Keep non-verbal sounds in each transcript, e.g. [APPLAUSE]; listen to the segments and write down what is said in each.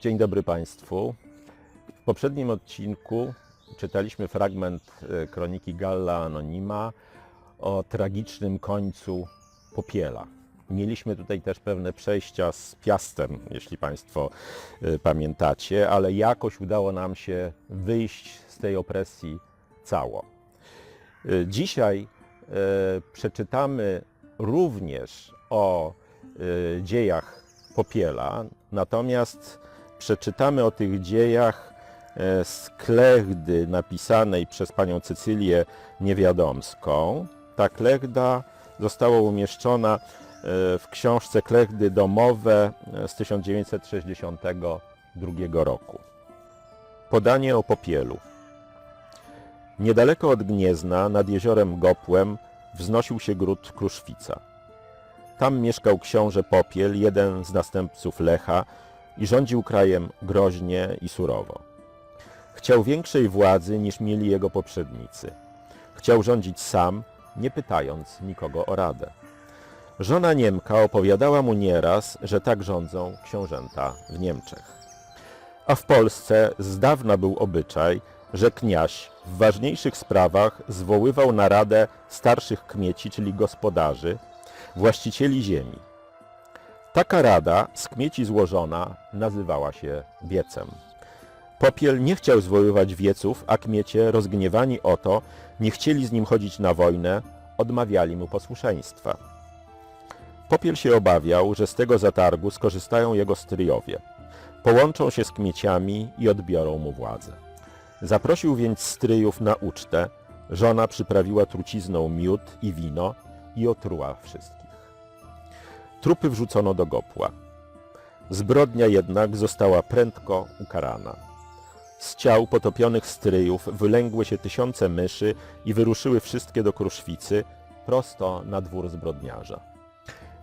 Dzień dobry Państwu. W poprzednim odcinku czytaliśmy fragment e, kroniki Galla Anonima o tragicznym końcu Popiela. Mieliśmy tutaj też pewne przejścia z Piastem, jeśli Państwo e, pamiętacie, ale jakoś udało nam się wyjść z tej opresji cało. E, Dzisiaj przeczytamy również o dziejach Popiela, natomiast przeczytamy o tych dziejach e, z klechdy napisanej przez panią Cecylię Niewiadomską. Ta klechda została umieszczona e, w książce Klechdy domowe e, z 1962 roku. Podanie o Popielu. Niedaleko od Gniezna, nad jeziorem Gopłem, wznosił się gród Kruszwica. Tam mieszkał książę Popiel, jeden z następców Lecha i rządził krajem groźnie i surowo. Chciał większej władzy niż mieli jego poprzednicy. Chciał rządzić sam, nie pytając nikogo o radę. Żona Niemka opowiadała mu nieraz, że tak rządzą książęta w Niemczech. A w Polsce z dawna był obyczaj, że kniaś w ważniejszych sprawach zwoływał na radę starszych kmieci, czyli gospodarzy, właścicieli ziemi. Taka rada, z kmieci złożona, nazywała się wiecem. Popiel nie chciał zwoływać wieców, a kmiecie, rozgniewani o to, nie chcieli z nim chodzić na wojnę, odmawiali mu posłuszeństwa. Popiel się obawiał, że z tego zatargu skorzystają jego stryjowie. Połączą się z kmieciami i odbiorą mu władzę. Zaprosił więc stryjów na ucztę, żona przyprawiła trucizną miód i wino i otruła wszystkich. Trupy wrzucono do gopła. Zbrodnia jednak została prędko ukarana. Z ciał potopionych stryjów wylęgły się tysiące myszy i wyruszyły wszystkie do Kruszwicy, prosto na dwór zbrodniarza.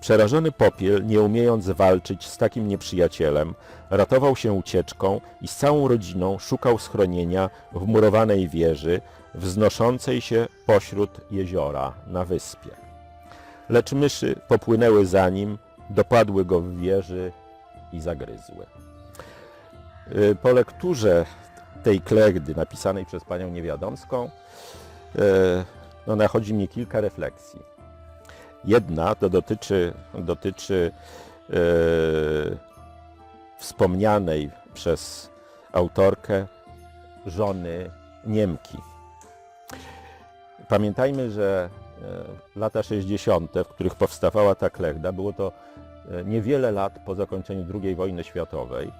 Przerażony Popiel, nie umiejąc walczyć z takim nieprzyjacielem, ratował się ucieczką i z całą rodziną szukał schronienia w murowanej wieży, wznoszącej się pośród jeziora na wyspie. Lecz myszy popłynęły za nim, dopadły go w wieży i zagryzły. Y, Po lekturze tej klechdy napisanej przez panią Niewiadomską y, no, nachodzi mnie kilka refleksji. Jedna to dotyczy, dotyczy e, wspomnianej przez autorkę żony Niemki. Pamiętajmy, że lata 60., w których powstawała ta klechda, było to e, niewiele lat po zakończeniu II wojny światowej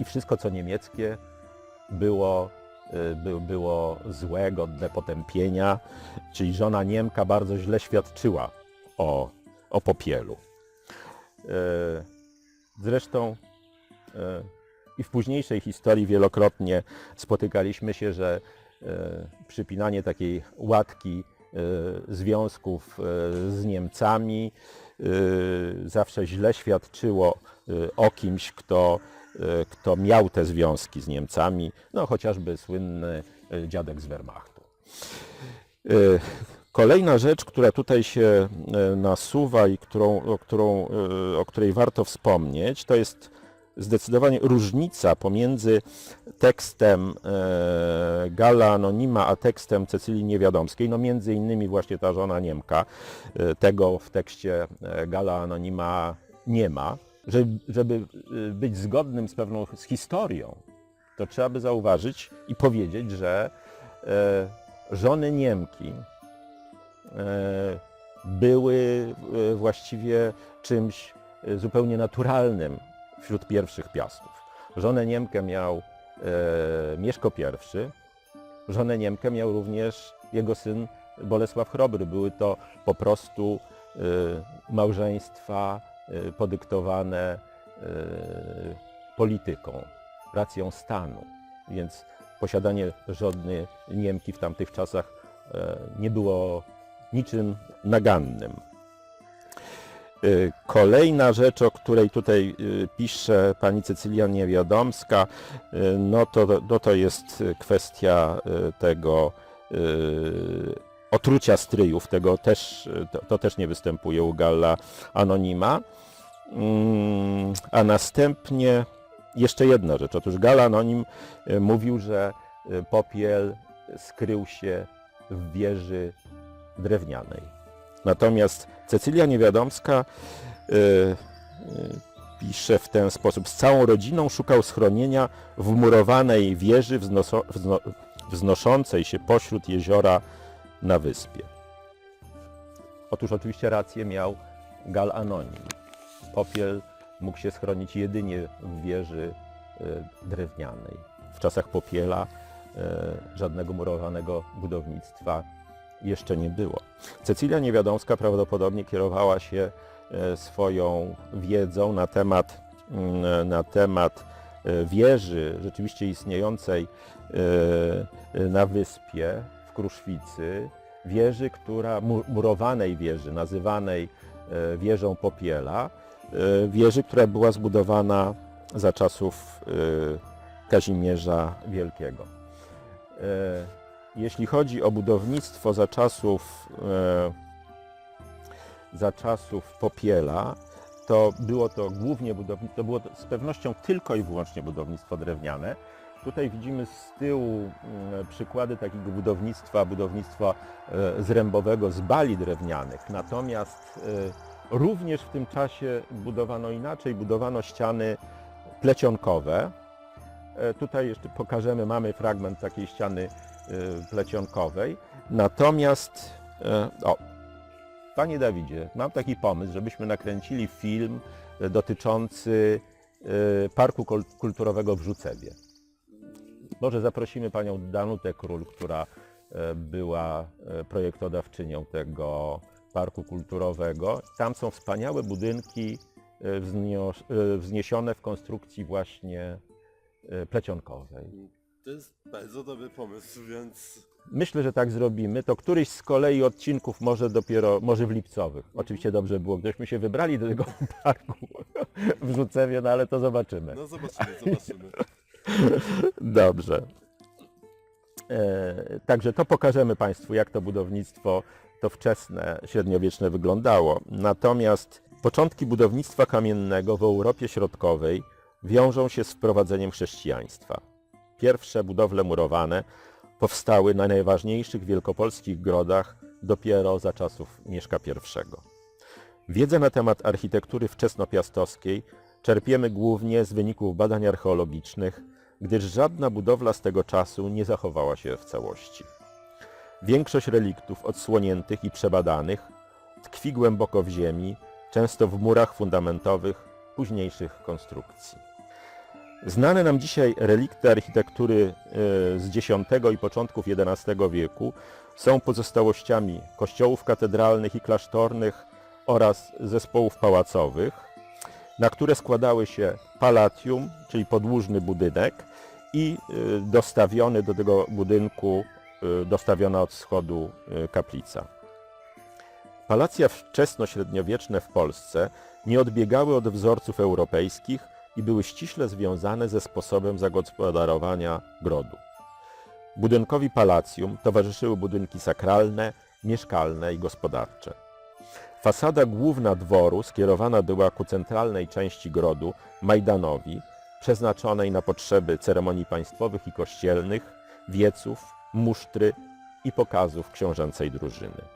i wszystko co niemieckie było, e, by, było złe, godne potępienia, czyli żona Niemka bardzo źle świadczyła o, o popielu. E, Zresztą e, i w późniejszej historii wielokrotnie spotykaliśmy się, że e, przypinanie takiej łatki e, związków e, z Niemcami e, zawsze źle świadczyło e, o kimś, kto, e, kto miał te związki z Niemcami, no chociażby słynny e, dziadek z Wehrmachtu. E, Kolejna rzecz, która tutaj się e, nasuwa i którą, o, którą, e, o której warto wspomnieć, to jest zdecydowanie różnica pomiędzy tekstem e, Gala Anonima a tekstem Cecylii Niewiadomskiej. No między innymi właśnie ta żona Niemka. E, Tego w tekście e, Gala Anonima nie ma. Żeby, żeby być zgodnym z pewną z historią, to trzeba by zauważyć i powiedzieć, że żony Niemki były właściwie czymś zupełnie naturalnym wśród pierwszych piastów. Żonę Niemkę miał e, Mieszko I, żonę Niemkę miał również jego syn Bolesław Chrobry. Były to po prostu e, małżeństwa e, podyktowane e, polityką, racją stanu. Więc posiadanie żony Niemki w tamtych czasach e, nie było niczym nagannym. Y, Kolejna rzecz, o której tutaj y, pisze pani Cecylia Niewiadomska, y, no to, no to jest kwestia tego otrucia stryjów, tego też, to, to też nie występuje u Galla Anonima. Mm, A następnie jeszcze jedna rzecz. Otóż Gal Anonim mówił, że popiel skrył się w wieży drewnianej. Natomiast Cecylia Niewiadomska e, e, pisze w ten sposób. Z całą rodziną szukał schronienia w murowanej wieży wznoso, wzno, wznoszącej się pośród jeziora na wyspie. Otóż oczywiście rację miał Gal Anonim. Popiel mógł się schronić jedynie w wieży e, drewnianej. W czasach popiela żadnego murowanego budownictwa jeszcze nie było. Cecylia Niewiadomska prawdopodobnie kierowała się e, swoją wiedzą na temat, mm, na temat e, wieży rzeczywiście istniejącej e, na wyspie w Kruszwicy, wieży, która, mu- murowanej wieży, nazywanej e, wieżą Popiela, e, wieży, która była zbudowana za czasów e, Kazimierza Wielkiego. Jeśli chodzi o budownictwo za czasów, e, za czasów Popiela, to było to głównie budownictwo, to było z pewnością tylko i wyłącznie budownictwo drewniane. Tutaj widzimy z tyłu mm, przykłady takiego budownictwa, budownictwa e, zrębowego z bali drewnianych. Natomiast e, również w tym czasie budowano inaczej, budowano ściany plecionkowe. Tutaj jeszcze pokażemy, mamy fragment takiej ściany plecionkowej. Natomiast, e, o, Panie Dawidzie, mam taki pomysł, żebyśmy nakręcili film e, dotyczący Parku Kul- Kulturowego w Rzucewie. Może zaprosimy panią Danutę Król, która była projektodawczynią tego parku kulturowego. Tam są wspaniałe budynki wzniesione w konstrukcji właśnie plecionkowej. To jest bardzo dobry pomysł, więc Myślę, że tak zrobimy. To któryś z kolei odcinków może dopiero, może w lipcowych. Oczywiście dobrze było, gdybyśmy się wybrali do tego [LAUGHS] parku [LAUGHS] w Rzucewie, no ale to zobaczymy. no zobaczymy, zobaczymy. [LAUGHS] Dobrze. E, także to pokażemy Państwu, jak to budownictwo, to wczesne, średniowieczne wyglądało. Natomiast początki budownictwa kamiennego w Europie Środkowej wiążą się z wprowadzeniem chrześcijaństwa. Pierwsze budowle murowane powstały na najważniejszych wielkopolskich grodach dopiero za czasów Mieszka I. Wiedzę na temat architektury wczesnopiastowskiej czerpiemy głównie z wyników badań archeologicznych, gdyż żadna budowla z tego czasu nie zachowała się w całości. Większość reliktów odsłoniętych i przebadanych tkwi głęboko w ziemi, często w murach fundamentowych późniejszych konstrukcji. Znane nam dzisiaj relikty architektury e, z X i początków XI wieku są pozostałościami kościołów katedralnych i klasztornych oraz zespołów pałacowych, na które składały się palatium, czyli podłużny budynek i y, dostawiony do tego budynku, y, dostawiona od wschodu kaplica. Palacja wczesnośredniowieczne w Polsce nie odbiegały od wzorców europejskich i były ściśle związane ze sposobem zagospodarowania grodu. Budynkowi palacjum towarzyszyły budynki sakralne, mieszkalne i gospodarcze. Fasada główna dworu skierowana była ku centralnej części grodu, Majdanowi, przeznaczonej na potrzeby ceremonii państwowych i kościelnych, wieców, musztry i pokazów książęcej drużyny.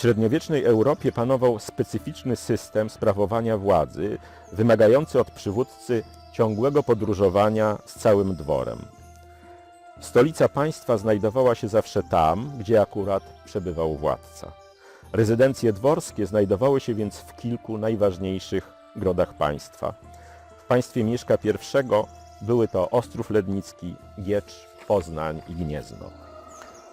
W średniowiecznej Europie panował specyficzny system sprawowania władzy, wymagający od przywódcy ciągłego podróżowania z całym dworem. Stolica państwa znajdowała się zawsze tam, gdzie akurat przebywał władca. Rezydencje dworskie znajdowały się więc w kilku najważniejszych grodach państwa. W państwie Mieszka I były to Ostrów Lednicki, Giecz, Poznań i Gniezno.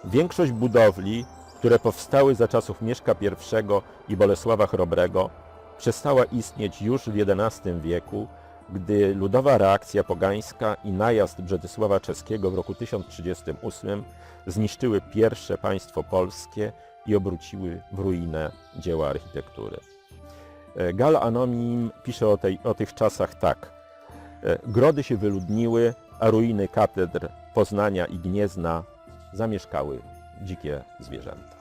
Większość budowli, które powstały za czasów Mieszka I i Bolesława Chrobrego, przestała istnieć już w XI wieku, gdy ludowa reakcja pogańska i najazd Brzedysława Czeskiego w roku 1038 zniszczyły pierwsze państwo polskie i obróciły w ruinę dzieła architektury. E, Gal Anonim pisze o, tej, o tych czasach tak. E, Grody się wyludniły, a ruiny katedr Poznania i Gniezna zamieszkały dzikie zwierzęta.